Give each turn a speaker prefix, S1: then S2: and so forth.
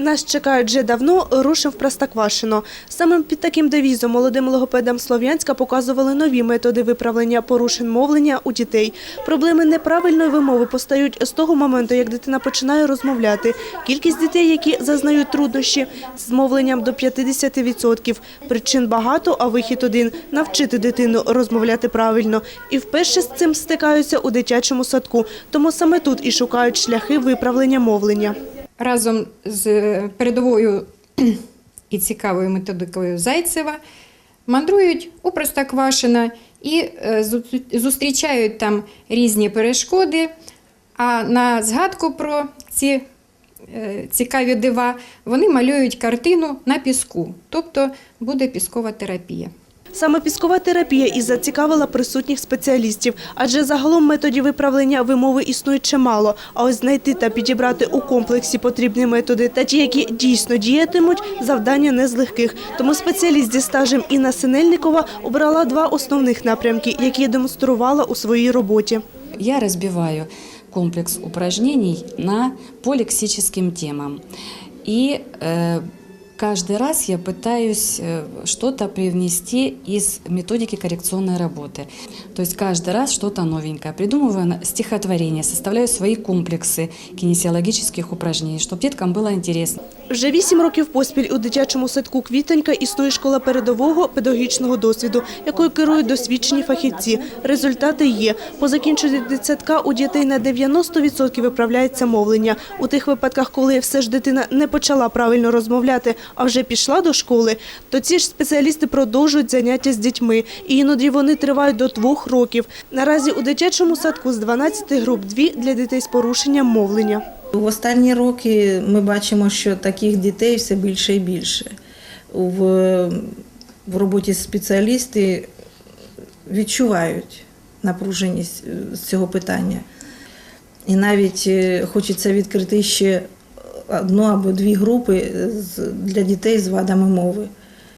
S1: Нас чекають вже давно, рушив Простоквашино. Саме під таким девізом молодим логопедам Слов'янська показували нові методи виправлення порушень мовлення у дітей. Проблеми неправильної вимови постають з того моменту, як дитина починає розмовляти. Кількість дітей, які зазнають труднощі з мовленням до 50%. Причин багато, а вихід один – навчити дитину розмовляти правильно. І вперше з цим стикаються у дитячому садку. Тому саме тут і шукають шляхи виправлення мовлення.
S2: Разом з передовою і цікавою методикою Зайцева мандрують у Простоквашино і е, зустрічають там різні перешкоди. А на згадку про ці е, цікаві дива вони малюють картину на піску, тобто буде піскова терапія.
S1: Саме піскова терапія і зацікавила присутніх спеціалістів, адже загалом методів виправлення вимови існує чимало. А ось знайти та підібрати у комплексі потрібні методи та ті, які дійсно діятимуть, завдання не з легких. Тому спеціаліст зі стажем Інна Синельникова обрала два основних напрямки, які демонструвала у своїй роботі.
S3: Я разбиваю комплекс упражнений на по лексическим темам. И э, каждый раз я пытаюсь э, что-то привнести из методики коррекционной работы. То есть каждый раз что-то новенькое. Придумываю на- стихотворение, составляю свои комплексы кинесиологических упражнений, чтобы деткам было интересно.
S1: Вже вісім років поспіль у дитячому садку «Квітонька» існує школа передового педагогічного досвіду, якою керують досвідчені фахівці. Результати є. По закінченню дитсадка у дітей на 90% виправляється мовлення. У тих випадках, коли все ж дитина не почала правильно розмовляти, а вже пішла до школи, то ці ж спеціалісти продовжують заняття з дітьми. І іноді вони тривають до двох років. Наразі у дитячому садку з 12 груп дві для дітей з порушенням мовлення.
S4: В останні роки ми бачимо, що таких дітей все більше і більше. В, в роботі спеціалісти відчувають напруженість е, з цього питання. І навіть е, хочеться відкрити ще одну або дві групи для дітей з вадами мови.